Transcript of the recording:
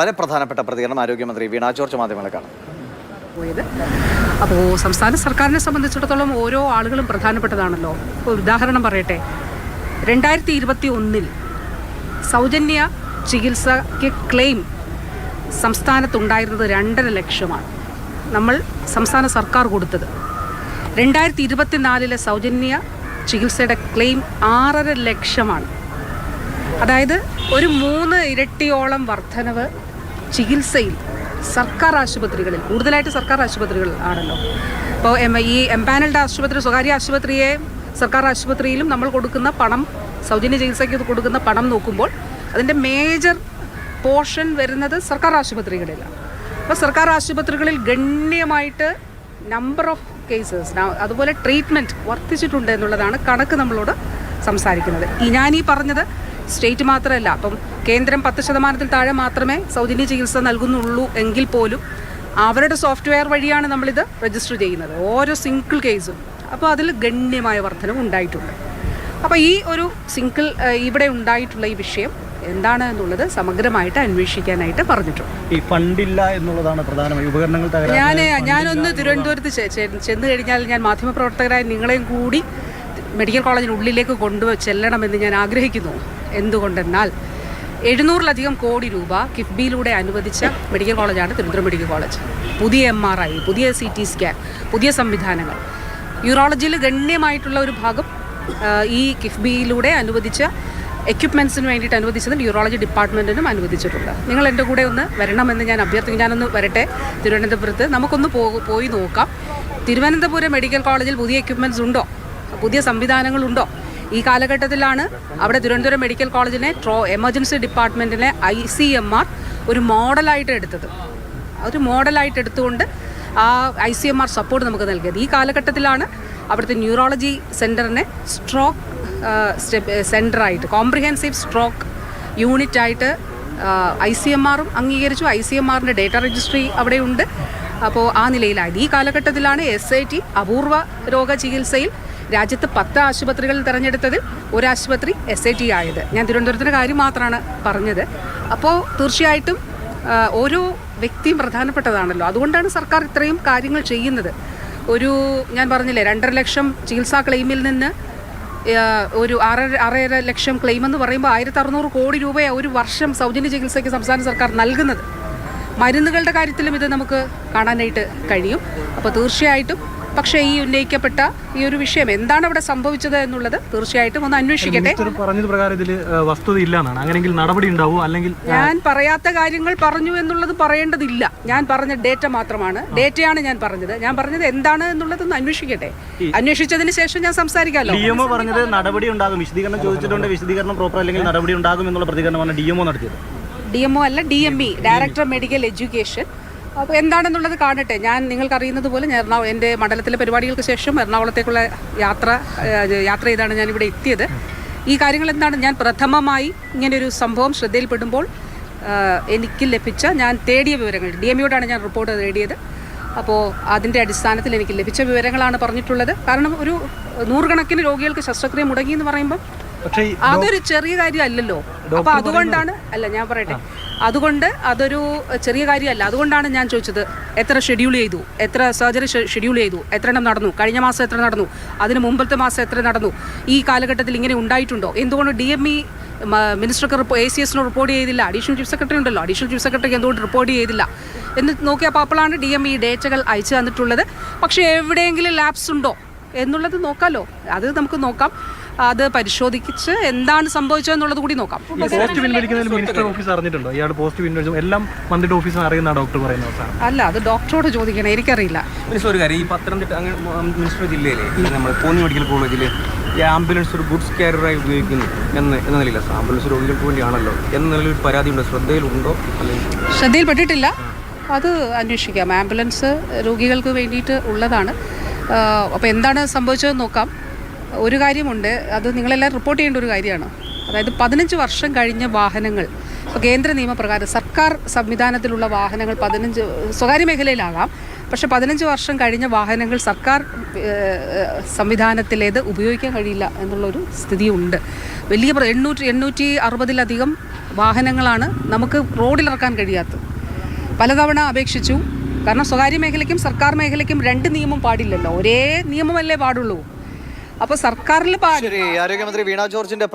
വളരെ പ്രധാനപ്പെട്ട പ്രതികരണം ആരോഗ്യമന്ത്രി വീണ ജോർജ് മാധ്യമങ്ങൾക്കാണ് അപ്പോൾ സംസ്ഥാന സർക്കാരിനെ സംബന്ധിച്ചിടത്തോളം ഓരോ ആളുകളും പ്രധാനപ്പെട്ടതാണല്ലോ. ഇപ്പോൾ ഉദാഹരണം പറയട്ടെ. രണ്ടായിരത്തി ഇരുപത്തി ഒന്നിൽ സൗജന്യ ചികിത്സയ്ക്ക് ക്ലെയിം സംസ്ഥാനത്തുണ്ടായിരുന്നത് രണ്ടര ലക്ഷമാണ്. നമ്മൾ സംസ്ഥാന സർക്കാർ കൊടുത്തത്. രണ്ടായിരത്തി ഇരുപത്തിനാലിലെ സൗജന്യ ചികിത്സയുടെ ക്ലെയിം ആറര ലക്ഷമാണ്. അതായത് ഒരു മൂന്ന് ഇരട്ടിയോളം വർധനവ് ചികിത്സയിൽ സർക്കാർ ആശുപത്രികളിൽ കൂടുതലായിട്ട് സർക്കാർ ആശുപത്രികൾ ആണല്ലോ. ഇപ്പോൾ എം ഈ എംപാനൽഡ് ആശുപത്രി സ്വകാര്യ ആശുപത്രിയെ സർക്കാർ ആശുപത്രിയിലും നമ്മൾ കൊടുക്കുന്ന പണം സൗജന്യ ചികിത്സയ്ക്ക് കൊടുക്കുന്ന പണം നോക്കുമ്പോൾ അതിന്റെ മേജർ പോർഷൻ വരുന്നത് സർക്കാർ ആശുപത്രികളിലാണ്. അപ്പോൾ സർക്കാർ ആശുപത്രികളിൽ ഗണ്യമായിട്ട് നമ്പർ ഓഫ് കേസസ് അതുപോലെ ട്രീറ്റ്മെന്റ് വർദ്ധിച്ചിട്ടുണ്ട് എന്നുള്ളതാണ് കണക്ക് നമ്മളോട് സംസാരിക്കുന്നത്. ഈ ഈ പറഞ്ഞത് സ്റ്റേറ്റ് മാത്രമല്ല അപ്പം കേന്ദ്രം പത്ത് ശതമാനത്തിൽ താഴെ മാത്രമേ സൗജന്യ ചികിത്സ നൽകുന്നുള്ളൂ എങ്കിൽ പോലും അവരുടെ സോഫ്റ്റ്വെയർ വഴിയാണ് നമ്മളിത് രജിസ്റ്റർ ചെയ്യുന്നത്. ഓരോ സിംഗിൾ കേസും അപ്പോൾ അതിൽ ഗണ്യമായ വർധനവ് ഉണ്ടായിട്ടുണ്ട്. അപ്പോൾ ഈ ഒരു സിംഗിൾ ഇവിടെ ഉണ്ടായിട്ടുള്ള ഈ വിഷയം എന്താണ് എന്നുള്ളത് സമഗ്രമായിട്ട് അന്വേഷിക്കാനായിട്ട് പറഞ്ഞിട്ടുണ്ട്. ഈ ഫണ്ടില്ല എന്നുള്ളതാണ് പ്രധാനമായി. ഉപകരണങ്ങൾ ഞാൻ ഞാനൊന്ന് തിരുവനന്തപുരത്ത് ചെന്ന് കഴിഞ്ഞാൽ ഞാൻ മാധ്യമപ്രവർത്തകരായ നിങ്ങളെയും കൂടി മെഡിക്കൽ കോളേജിനുള്ളിലേക്ക് കൊണ്ടു ചെല്ലണമെന്ന് ഞാൻ ആഗ്രഹിക്കുന്നു. എന്തുകൊണ്ടെന്നാൽ എഴുന്നൂറിലധികം കോടി രൂപ കിഫ്ബിയിലൂടെ അനുവദിച്ച മെഡിക്കൽ കോളേജാണ് തിരുവനന്തപുരം മെഡിക്കൽ കോളേജ്. പുതിയ എം ആർ ഐ പുതിയ സി ടി സ്കാൻ പുതിയ സംവിധാനങ്ങൾ. യൂറോളജിയിൽ ഗണ്യമായിട്ടുള്ള ഒരു ഭാഗം ഈ കിഫ്ബിയിലൂടെ അനുവദിച്ച എക്യുപ്മെൻസിന് വേണ്ടിയിട്ട് അനുവദിച്ചതും യൂറോളജി ഡിപ്പാർട്ട്മെന്റിനും അനുവദിച്ചിട്ടുണ്ട്. നിങ്ങൾ എന്റെ കൂടെ ഒന്ന് വരണമെന്ന് ഞാൻ അഭ്യർത്ഥിക്കും ഞാനൊന്ന് വരട്ടെ തിരുവനന്തപുരത്ത്. നമുക്കൊന്ന് പോയി നോക്കാം. തിരുവനന്തപുരം മെഡിക്കൽ കോളേജിൽ പുതിയ എക്യുപ്മെന്റ്സ് ഉണ്ടോ? പുതിയ സംവിധാനങ്ങളുണ്ടോ? ഈ കാലഘട്ടത്തിലാണ് അവിടെ തിരുവനന്തപുരം മെഡിക്കൽ കോളേജിനെ ട്രോ എമർജൻസി ഡിപ്പാർട്ട്മെന്റിനെ ഐ സി എം ആർ ഒരു മോഡലായിട്ട് എടുത്തത്. ഒരു മോഡലായിട്ട് എടുത്തുകൊണ്ട് ആ I C M R support നമുക്ക് നൽകിയത്. ഈ കാലഘട്ടത്തിലാണ് അവിടുത്തെ ന്യൂറോളജി സെന്ററിനെ സ്ട്രോക്ക് സെന്ററായിട്ട് കോംപ്രിഹെൻസീവ് സ്ട്രോക്ക് യൂണിറ്റായിട്ട് ഐ സി എം ആറും അംഗീകരിച്ചു. ഐ സി എം ആറിന്റെ ഡേറ്റ രജിസ്ട്രി അവിടെയുണ്ട്. അപ്പോൾ ആ നിലയിലായി. ഈ കാലഘട്ടത്തിലാണ് എസ് ഐ ടി അപൂർവ രോഗ ചികിത്സയിൽ രാജ്യത്ത് പത്ത് ആശുപത്രികൾ തിരഞ്ഞെടുത്തതിൽ ഒരു ആശുപത്രി എസ് ഐ ടി ആയത്. ഞാൻ തിരുവനന്തപുരത്തിന്റെ കാര്യം മാത്രമാണ് പറഞ്ഞത്. അപ്പോൾ തീർച്ചയായിട്ടും ഓരോ വ്യക്തിയും പ്രധാനപ്പെട്ടതാണല്ലോ. അതുകൊണ്ടാണ് സർക്കാർ ഇത്രയും കാര്യങ്ങൾ ചെയ്യുന്നത്. ഒരു ഞാൻ പറഞ്ഞില്ലേ രണ്ടര ലക്ഷം ചികിത്സാ ക്ലെയിമിൽ നിന്ന് ഒരു ആറര ആറര ലക്ഷം ക്ലെയിം എന്ന് പറയുമ്പോൾ ആയിരത്തി അറുന്നൂറ് കോടി രൂപയാണ് ഒരു വർഷം സൗജന്യ ചികിത്സയ്ക്ക് സംസ്ഥാന സർക്കാർ നൽകുന്നത്. മരുന്നുകളുടെ കാര്യത്തിലും ഇത് നമുക്ക് കാണാനായിട്ട് കഴിയും. അപ്പോൾ തീർച്ചയായിട്ടും പക്ഷേ ഈ ഉന്നയിക്കപ്പെട്ട ഈ ഒരു വിഷയം എന്താണ് അവിടെ സംഭവിച്ചത് എന്നുള്ളത് തീർച്ചയായിട്ടും ഒന്ന് അന്വേഷിക്കട്ടെ. പറഞ്ഞത് പ്രകാരം ഇതിൽ വസ്തുത ഇല്ല എന്നാണ് അങ്ങനെയെങ്കിൽ നടപടി ഉണ്ടാവും? അല്ലെങ്കിൽ ഞാൻ പറയാത്ത കാര്യങ്ങൾ പറഞ്ഞു എന്നുള്ളത് പറയേണ്ടതില്ല. ഞാൻ പറഞ്ഞ ഡേറ്റ മാത്രമാണ്. ഡേറ്റയാണ് ഞാൻ പറഞ്ഞത്. ഞാൻ പറഞ്ഞത് എന്താണ് എന്നുള്ളത് ഒന്ന് അന്വേഷിക്കട്ടെ അന്വേഷിച്ചതിന് ശേഷം ഞാൻ സംസാരിക്കാമല്ലോ. ഡിഎംഒ പറഞ്ഞത് നടപടി ഉണ്ടാകും. വിശദീകരണം ചോദിച്ചിട്ടുണ്ട്. വിശദീകരണം പ്രോപ്പർ അല്ലെങ്കിൽ നടപടി ഉണ്ടാകും എന്നുള്ള പ്രതികരണമാണ് ഡി എംഒ നടത്തിയത്. ഡി എം ഒ അല്ല D M E director medical education അപ്പോൾ എന്താണെന്നുള്ളത് കാണട്ടെ. ഞാൻ നിങ്ങൾക്കറിയുന്നത് പോലെ ഞാൻ എറണാകുളം എന്റെ മണ്ഡലത്തിലെ പരിപാടികൾക്ക് ശേഷം എറണാകുളത്തേക്കുള്ള യാത്ര യാത്ര ചെയ്താണ് ഞാൻ ഇവിടെ എത്തിയത്. ഈ കാര്യങ്ങൾ എന്താണ്? ഞാൻ പ്രഥമമായി ഇങ്ങനെയൊരു സംഭവം ശ്രദ്ധയിൽപ്പെടുമ്പോൾ എനിക്ക് ലഭിച്ച ഞാൻ തേടിയ വിവരങ്ങൾ ഡി എം ഇയോടാണ് ഞാൻ റിപ്പോർട്ട് തേടിയത്. അപ്പോൾ അതിന്റെ അടിസ്ഥാനത്തിൽ എനിക്ക് ലഭിച്ച വിവരങ്ങളാണ് പറഞ്ഞിട്ടുള്ളത്. കാരണം ഒരു നൂറുകണക്കിന് രോഗികൾക്ക് ശസ്ത്രക്രിയ മുടങ്ങി എന്ന് പറയുമ്പോൾ പക്ഷേ അതൊരു ചെറിയ കാര്യമല്ലല്ലോ. അപ്പോൾ അതുകൊണ്ടാണ് അല്ല ഞാൻ പറയട്ടെ. അതുകൊണ്ട് അതൊരു ചെറിയ കാര്യമല്ല. അതുകൊണ്ടാണ് ഞാൻ ചോദിച്ചത് എത്ര ഷെഡ്യൂൾ ചെയ്തു? എത്ര സർജറി ഷെഡ്യൂൾ ചെയ്തു? എത്ര എണ്ണം നടന്നു? കഴിഞ്ഞ മാസം എത്ര നടന്നു? അതിന് മുമ്പത്തെ മാസം എത്ര നടന്നു? ഈ കാലഘട്ടത്തിൽ ഇങ്ങനെ ഉണ്ടായിട്ടുണ്ടോ? എന്തുകൊണ്ട് ഡി എം ഇ മിനിസ്റ്റർക്ക് എ സി എസിന് റിപ്പോർട്ട് ചെയ്തില്ല? അഡീഷണൽ ചീഫ് സെക്രട്ടറി ഉണ്ടല്ലോ. അഡീഷണൽ ചീഫ് സെക്രട്ടറിക്ക് എന്തുകൊണ്ട് റിപ്പോർട്ട് ചെയ്തില്ല? എന്ന് നോക്കിയപ്പോൾ അപ്പോഴാണ് ഡി എം ഇ ഡേറ്റകൾ അയച്ചു തന്നിട്ടുള്ളത്. പക്ഷേ എവിടെയെങ്കിലും ലാബ്സ് ഉണ്ടോ എന്നുള്ളത് നോക്കാമല്ലോ അത് നമുക്ക് നോക്കാം. അത് പരിശോധിച്ച് എന്താണ് സംഭവിച്ചതെന്നുള്ളത് കൂടി നോക്കാം. ഈ പോസ്റ്റ് പിൻവലിക്കുന്നതിൽ മിനിസ്റ്റർ ഓഫീസ് അറിഞ്ഞിട്ടുണ്ടോ? ഇയാൾ പോസ്റ്റ് പിൻവലിച്ചു. എല്ലാം മന്ത്രിയുടെ ഓഫീസിൽ അറിയുന്ന ഡോക്ടർ പറയുന്നത് അല്ല അത് ഡോക്ടറോട് ചോദിക്കണം എനിക്കറിയില്ല. മിനിസ്റ്റർ ഒരു കാര്യം ഈ പത്തനംതിട്ട അങ്ങനെ മിനിസ്റ്റർ ജില്ലയിലെ ഈ നമ്മുടെ കോന്നി മെഡിക്കൽ കോളേജിൽ ഈ ആംബുലൻസ് ഒരു ഗുഡ്സ് കാരിയറായി ഉപയോഗിക്കുന്നു എന്ന് എന്ന നിലയിൽ ആംബുലൻസ് രോഗികൾക്ക് വേണ്ടിയാണല്ലോ എന്ന നിലയിൽ ഒരു പരാതിയുണ്ട്? ശ്രദ്ധയിലുണ്ടോ? അല്ലെങ്കിൽ ശ്രദ്ധയിൽപ്പെട്ടിട്ടില്ല. അത് അന്വേഷിക്കാം. ആംബുലൻസ് രോഗികൾക്ക് വേണ്ടിയിട്ട് ഉള്ളതാണ്. അപ്പോൾ എന്താണ് സംഭവിച്ചതെന്ന് നോക്കാം. ഒരു കാര്യമുണ്ട്. അത് നിങ്ങളെല്ലാം റിപ്പോർട്ട് ചെയ്യേണ്ട ഒരു കാര്യമാണ്. അതായത് പതിനഞ്ച് വർഷം കഴിഞ്ഞ വാഹനങ്ങൾ ഇപ്പോൾ കേന്ദ്ര നിയമപ്രകാരം സർക്കാർ സംവിധാനത്തിലുള്ള വാഹനങ്ങൾ പതിനഞ്ച് സ്വകാര്യ മേഖലയിലാകാം. പക്ഷെ പതിനഞ്ച് വർഷം കഴിഞ്ഞ വാഹനങ്ങൾ സർക്കാർ സംവിധാനത്തിലേത് ഉപയോഗിക്കാൻ കഴിയില്ല എന്നുള്ളൊരു സ്ഥിതിയുണ്ട്. വലിയ എണ്ണൂറ്റി എണ്ണൂറ്റി അറുപതിലധികം വാഹനങ്ങളാണ് നമുക്ക് റോഡിലിറക്കാൻ കഴിയാത്തത്. പലതവണ അപേക്ഷിച്ചു. കാരണം സ്വകാര്യ മേഖലയ്ക്കും സർക്കാർ മേഖലയ്ക്കും രണ്ട് നിയമം പാടില്ലല്ലോ. ഒരേ നിയമമല്ലേ പാടുള്ളൂ. അപ്പോൾ സർക്കാരിൽ ആരോഗ്യമന്ത്രി വീണ ജോർജിന്റെ